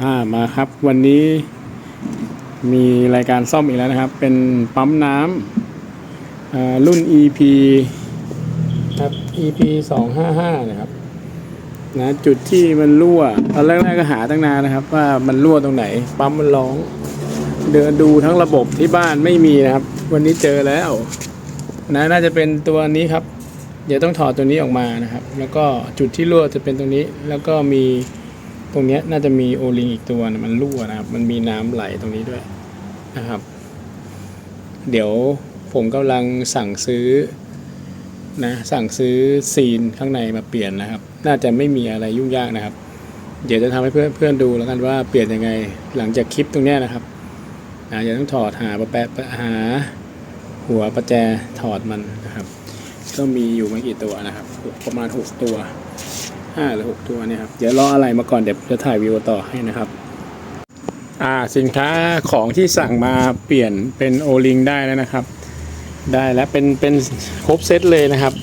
อ่ามาครับวันนี้มีรายการซ่อมอีกแล้วนะครับ เป็นปั๊มน้ำรุ่น EP ครับ EP 255นะครับนะจุดที่มันรั่วตอนแรกๆก็หาตั้งนานนะครับ ว่ามันรั่วตรงไหน ปั๊มมันร้อง เดินดูทั้งระบบที่บ้านไม่มีนะครับ วันนี้เจอแล้วนะน่าจะเป็นตัวนี้ครับ เดี๋ยวต้องถอดตัวนี้ออกมานะครับ แล้วก็จุดที่รั่วจะเป็นตรงนี้แล้วก็มี ตรงนี้น่าจะมีโอลิงอีกตัวนะมันรั่วนะครับ มันมีน้ำไหลตรงนี้ด้วยนะครับ เดี๋ยวผมกำลังสั่งซื้อนะสั่งซื้อซีนข้างในมาเปลี่ยนนะครับ น่าจะไม่มีอะไรยุ่งยากนะครับ เดี๋ยวจะทำให้เพื่อนเพื่อนดูแล้วกันว่าเปลี่ยนยังไงหลังจากคลิปตรงนี้นะครับนะจะต้องถอดหาประแปะหาหัวประแจถอดมันนะครับ ก็มีอยู่ไม่กี่ตัวนะครับ ประมาณ 6 ตัว ห้าหรือ6ตัวเนี่ยครับเดี๋ยวรออะไรมาก่อนเดี๋ยวจะถ่ายวิวต่อให้นะครับ อ่าสินค้าของที่สั่งมาเปลี่ยนเป็นโอลิงได้แล้วนะครับ ได้แล้วเป็นเป็นครบเซตเลยนะครับ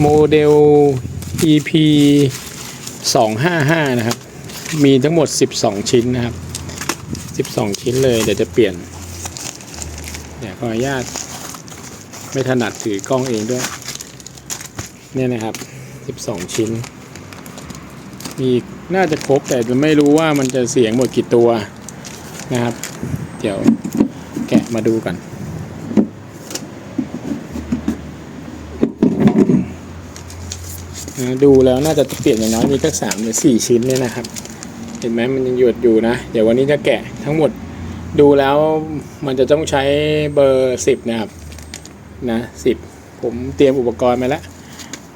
โมเดล EP 255 นะครับ มีทั้งหมด 12 ชิ้นนะครับ 12 ชิ้นเลย เดี๋ยวจะเปลี่ยน เดี๋ยวขออนุญาต ไม่ถนัดถือกล้องเองด้วย เนี่ยนะครับ 12 ชิ้น มีน่าจะครบแต่จะไม่รู้ว่ามันจะเสียงหมดกี่ตัวนะครับ เดี๋ยวแกะมาดูกันดูแล้วน่าจะเปลี่ยนอย่างน้อยมีสักสามหรือสี่ชิ้นเนี่ยนะครับ เห็นไหมมันยังหยุดอยู่นะ เดี๋ยววันนี้จะแกะทั้งหมดดูแล้วมันจะต้องใช้เบอร์สิบนะครับนะสิบผมเตรียมอุปกรณ์มาแล้ว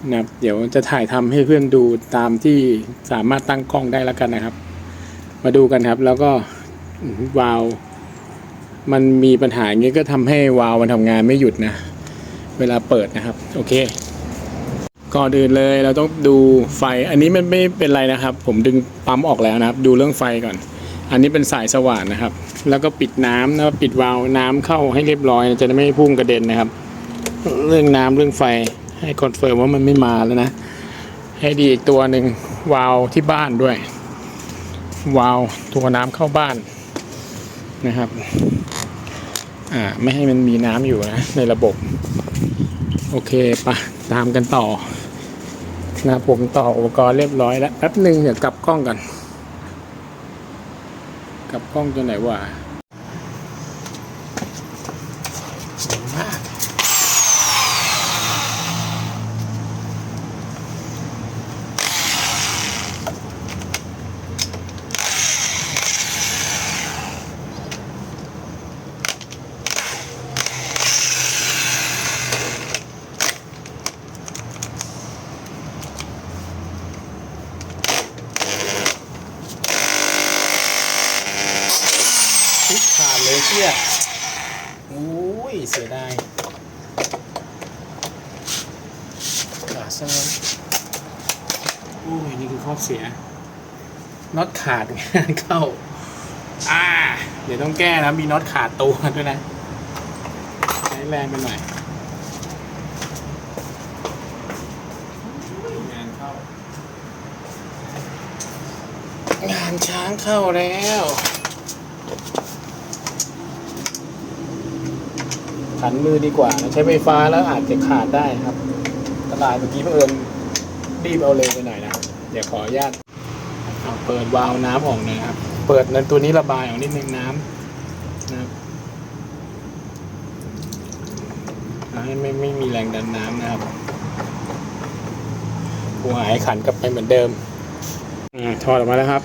นะครับ เดี๋ยวจะถ่ายทำให้เพื่อนดูตามที่สามารถตั้งกล้องได้แล้วกันนะครับ มาดูกันครับแล้วก็วาล์วมันมีปัญหาอย่างนี้ก็ทำให้วาล์วมันทำงานไม่หยุดนะ เวลาเปิดนะครับ โอเคก่อนอื่นเลยเราต้องดูไฟอันนี้มันไม่เป็นไรนะครับ ผมดึงปั๊มออกแล้วนะครับ ดูเรื่องไฟก่อน อันนี้เป็นสายสว่านนะครับ แล้วก็ปิดน้ำนะครับปิดวาล์วน้ำเข้าให้เรียบร้อย จะได้ไม่พุ่งกระเด็นนะครับ เรื่องน้ำเรื่องไฟ ให้คอนเฟิร์มว่ามันไม่มาแล้วนะ ให้ดีอีกตัวหนึ่งวาล์วที่บ้านด้วย วาล์วตัวน้ำเข้าบ้านนะครับอ่าไม่ให้มันมีน้ำอยู่นะ ในระบบ โอเคปะตามกันต่อนะผมต่ออุปกรณ์เรียบร้อยแล้วแป๊บหนึ่งเดี๋ยวกลับกล้องกัน กลับกล้องตัวไหนวะ เลยเชี่ยโอ้ยเสียดายขาดซะแล้วโอ้ย นี่คือข้อเสียน็อตขาดงานเข้า อ่า เดี๋ยวต้องแก้นะ มีน็อตขาดตัวด้วยนะ ใช้แรงไปหน่อยงานเข้า งานช้างเข้าแล้ว ขันมือดีกว่านะใช้ไฟฟ้าแล้วอาจจะขาดได้ครับตลาดเมื่อกี้เพื่อนรีบเอาเลยไปหน่อยนะครับเดี๋ยวขออนุญาตเอาเปิดวาล์วน้ำออกหน่อยนะครับ เปิดนั้นตัวนี้ระบายออกนิดนึงน้ำนะครับให้ไม่ไม่มีแรงดันน้ำนะครับหัวหายขันกลับไปเหมือนเดิมอ่าถอดออกมาแล้วครับ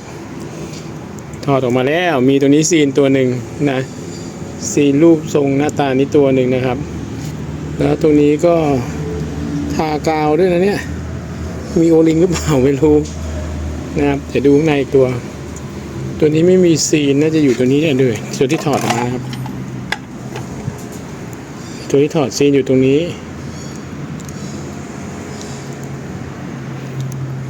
ถอดออกมาแล้วมีตัวนี้ซีนตัวหนึ่งนะ ซีนรูปทรงหน้าตานี้ตัวหนึ่งนะครับ แล้วตรงนี้ก็ทากาวด้วยนะเนี่ย มีโอลิงหรือเปล่าไม่รู้นะครับเดี๋ยวดูข้างในอีกตัว ตัวนี้ไม่มีซีนน่าจะอยู่ตัวนี้เนี่ยด้วยตัวที่ถอดออกมานะครับ ตัวที่ถอดซีนอยู่ตรงนี้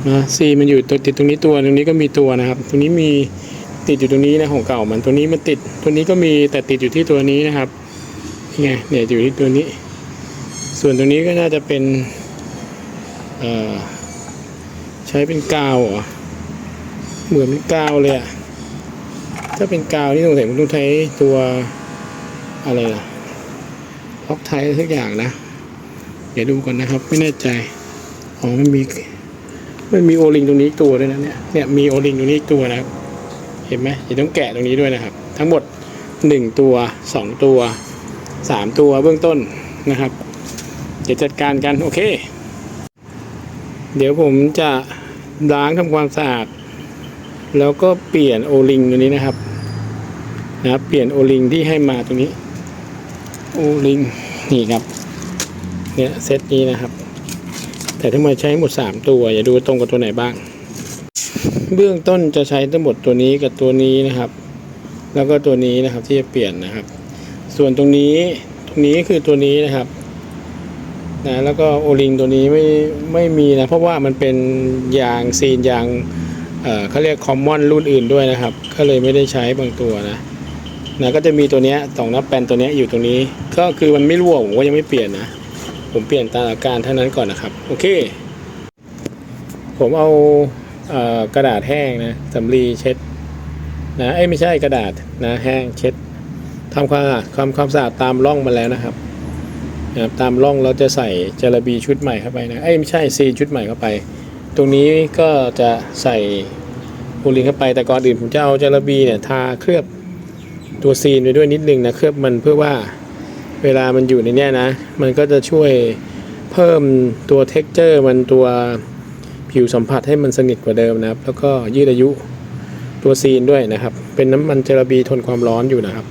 นะซีนมันอยู่ตัวติดตรงนี้ตัวตรงนี้ก็มีตัวนะครับ ตรงนี้มี ติดอยู่ตรงนี้นะของเก่ามันตัวนี้มันติดตัวนี้ก็มีแต่ติดอยู่ที่ตัวนี้นะครับนี่ไงเนี่ยอยู่ที่ตัวนี้ ส่วนตรงนี้ก็น่าจะเป็นใช้เป็นกาวเหรอเหมือนเป็นกาวเลยอะถ้าเป็นกาวนี่สงสัยมันต้องใช้ตัวอะไรล่ะล็อกไทยทุกอย่างนะ เดี๋ยวดูก่อนนะครับ ไม่แน่ใจอ๋อมันมีมันมีโอลิงตรงนี้ตัวด้วยนะเนี่ยเนี่ยมีโอลิงตรงนี้ตัวนะครับ เห็นไหมเดี๋ยวต้องแกะตรงนี้ด้วยนะครับ ทั้งหมดหนึ่งตัวสองตัวสามตัวเบื้องต้นนะครับ เดี๋ยวจัดการกันโอเค เดี๋ยวผมจะล้างทำความสะอาด แล้วก็เปลี่ยนโอลิงตัวนี้นะครับนะครับเปลี่ยนโอลิงที่ให้มาตรงนี้โอลิงนี่ครับเนี่ยเซตนี้นะครับ แต่ถ้ามาใช้หมด 3 ตัว อย่าดูตรงกับตัวไหนบ้าง เบื้องต้นจะใช้ทั้งหมดตัวนี้กับตัวนี้นะครับ แล้วก็ตัวนี้นะครับที่จะเปลี่ยนนะครับ ส่วนตรงนี้ตรงนี้คือตัวนี้นะครับนะแล้วก็โอลิงตัวนี้ไม่ไม่มีนะเพราะว่ามันเป็นยางซีนยางเอ่อเขาเรียกคอมมอนรุ่นอื่นด้วยนะครับ ก็เลยไม่ได้ใช้บางตัวนะนะก็จะมีตัวเนี้ยสองนับแปนตัวเนี้ยอยู่ตรงนี้ ก็คือมันไม่รั่วผมก็ยังไม่เปลี่ยนนะ ผมเปลี่ยนตามอาการเท่านั้นก่อนนะครับ โอเค ผมเอา กระดาษแห้งนะสำลีเช็ดนะเอ้ไม่ใช่กระดาษนะแห้งเช็ดทำความสะอาดความความสะอาดตามร่องมาแล้วนะครับนะตามร่องเราจะใส่จาระบีชุดใหม่เข้าไปนะเอ้ไม่ใช่ซีนชุดใหม่เข้าไป ตรงนี้ก็จะใส่โอลิงเข้าไปแต่ก่อนอื่นผมจะเอาจาระบีเนี่ยทาเคลือบตัวซีนไปด้วยนิดนึงนะเคลือบมันเพื่อว่าเวลามันอยู่ในเนี้ยนะ มันก็จะช่วยเพิ่มตัวเท็กเจอร์มันตัว ผิวสัมผัสให้มันสนิทกว่าเดิมนะครับ แล้วก็ยืดอายุตัวซีนด้วยนะครับ เป็นน้ำมันเจลาบีทนความร้อนอยู่นะครับ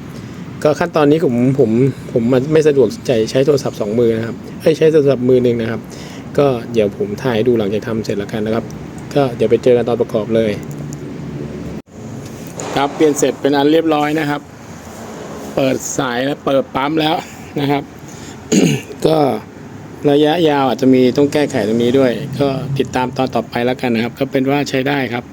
ก็ขั้นตอนนี้ผมผมผมมันไม่สะดวกใจใช้โทรศัพท์สองมือนะครับเอ้ยใช้โทรศัพท์มือหนึ่งนะครับ ก็เดี๋ยวผมถ่ายดูหลังจากทำเสร็จแล้วกันนะครับ ก็เดี๋ยวไปเจอกันตอนประกอบเลย ครับเปลี่ยนเสร็จเป็นอันเรียบร้อยนะครับ เปิดสายแล้วเปิดปั๊มแล้วนะครับ ก็ ระยะยาวอาจจะมีต้องแก้ไขตรงนี้ด้วย ก็ติดตามตอนต่อไปแล้วกันนะครับ ก็เป็นว่าใช้ได้ครับ